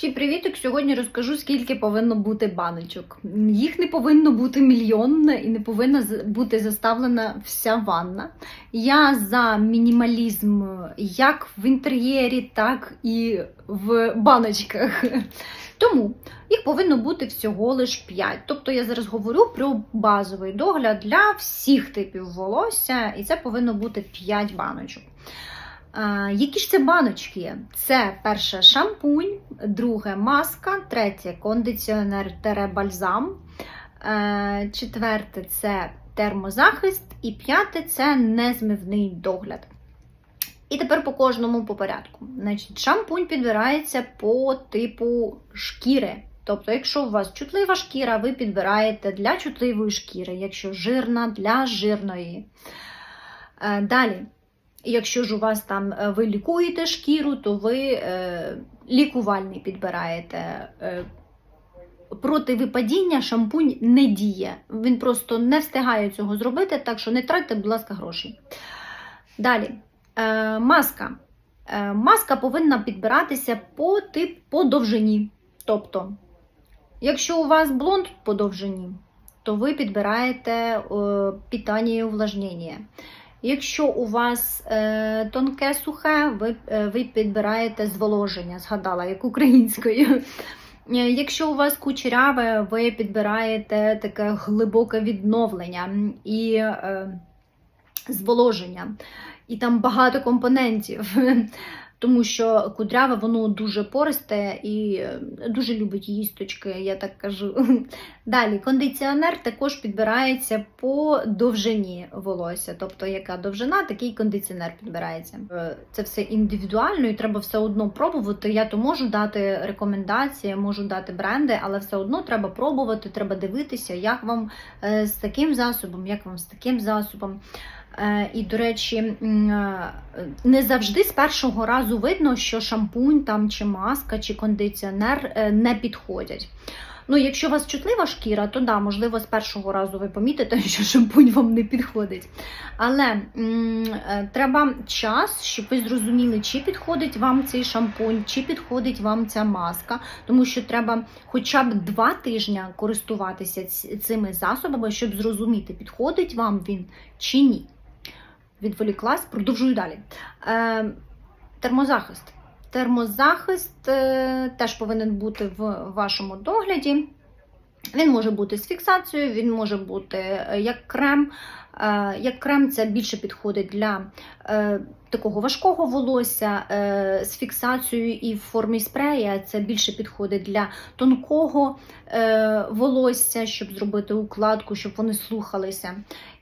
Всім привіток! Сьогодні розкажу, скільки повинно бути баночок. Їх не повинно бути мільйон і не повинна бути заставлена вся ванна. Я за мінімалізм як в інтер'єрі, так і в баночках. Тому їх повинно бути всього лиш 5. Тобто я зараз говорю про базовий догляд для всіх типів волосся, і це повинно бути 5 баночок. Які ж це баночки? Це перше шампунь, друге маска, третє кондиціонер бальзам, е, четверте це термозахист, і п'яте це незмивний догляд. І тепер по кожному по порядку. Значить, шампунь підбирається по типу шкіри. Тобто, якщо у вас чутлива шкіра, ви підбираєте для чутливої шкіри, якщо жирна для жирної. Е, Далі, якщо ж у вас там е, ви лікуєте шкіру, то ви е, лікувальний підбираєте. Е, проти випадіння шампунь не діє. Він просто не встигає цього зробити, так що не тратьте, будь ласка, гроші. Далі, е, маска. Е, маска повинна підбиратися по тип по довжині. Тобто, якщо у вас блонд по довжині, то ви підбираєте е, питання і увлажнення. Якщо у вас е, тонке сухе, ви, е, ви підбираєте зволоження, згадала, як українською. Е, Якщо у вас кучеряве, ви підбираєте таке глибоке відновлення і е, зволоження. І там багато компонентів. Тому що кудряве воно дуже пористе і е, дуже любить їсточки, я так кажу. Далі, кондиціонер також підбирається по довжині волосся. Тобто, яка довжина, такий кондиціонер підбирається. Е, Це все індивідуально і треба все одно пробувати. Я то можу дати рекомендації, можу дати бренди, але все одно треба пробувати, треба дивитися, як вам е, з таким засобом, як вам з таким засобом. Е, І, до речі, е, не завжди з першого разу видно, що шампунь там, чи маска, чи кондиціонер е, не підходять. Ну, якщо у вас чутлива шкіра, то да, можливо, з першого разу ви помітите, що шампунь вам не підходить. Але м, треба час, щоб ви зрозуміли, чи підходить вам цей шампунь, чи підходить вам ця маска, тому що треба хоча б два тижні користуватися цими засобами, щоб зрозуміти, підходить вам він чи ні. Відволіклась, продовжую далі. Е, термозахист. Термозахист е, теж повинен бути в вашому догляді. Він може бути з фіксацією, він може бути е, як крем. Як крем це більше підходить для такого важкого волосся з фіксацією і в формі спрея. Це більше підходить для тонкого волосся, щоб зробити укладку, щоб вони слухалися.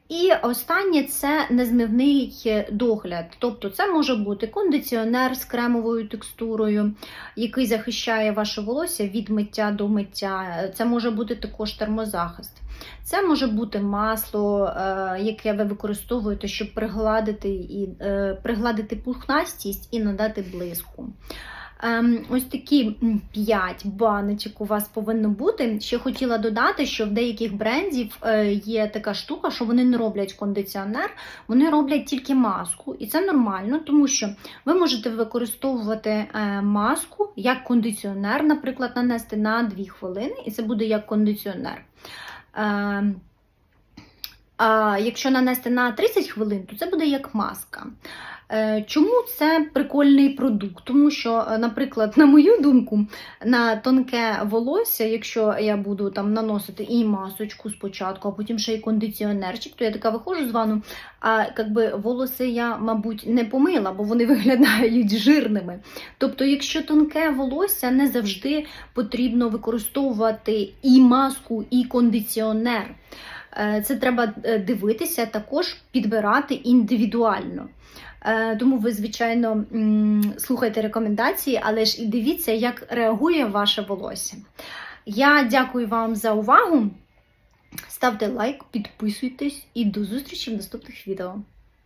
І останнє це незмивний догляд. Тобто це може бути кондиціонер з кремовою текстурою, який захищає ваше волосся від миття до миття. Це може бути також термозахист. Це може бути масло, е, яке ви використовуєте, щоб пригладити, і, е, пригладити пухнастість і надати блиску. Ем, Ось такі 5 баночок у вас повинно бути. Ще хотіла додати, що в деяких брендів е, є така штука, що вони не роблять кондиціонер, вони роблять тільки маску. І це нормально, тому що ви можете використовувати е, маску як кондиціонер, наприклад, нанести на 2 хвилини, і це буде як кондиціонер. А якщо нанести на 30 хвилин, то це буде як маска. Е, Чому це прикольний продукт? Тому що, е, наприклад, на мою думку, на тонке волосся, якщо я буду там наносити і масочку спочатку, а потім ще й кондиціонерчик, то я така виходжу з ванну, а якби волоси я, мабуть, не помила, бо вони виглядають жирними. Тобто, якщо тонке волосся, не завжди потрібно використовувати і маску, і кондиціонер. Е, Це треба е, дивитися, також підбирати індивідуально. Е, Тому ви, звичайно, слухайте рекомендації, але ж і дивіться, як реагує ваше волосся. Я дякую вам за увагу. Ставте лайк, підписуйтесь і до зустрічі в наступних відео.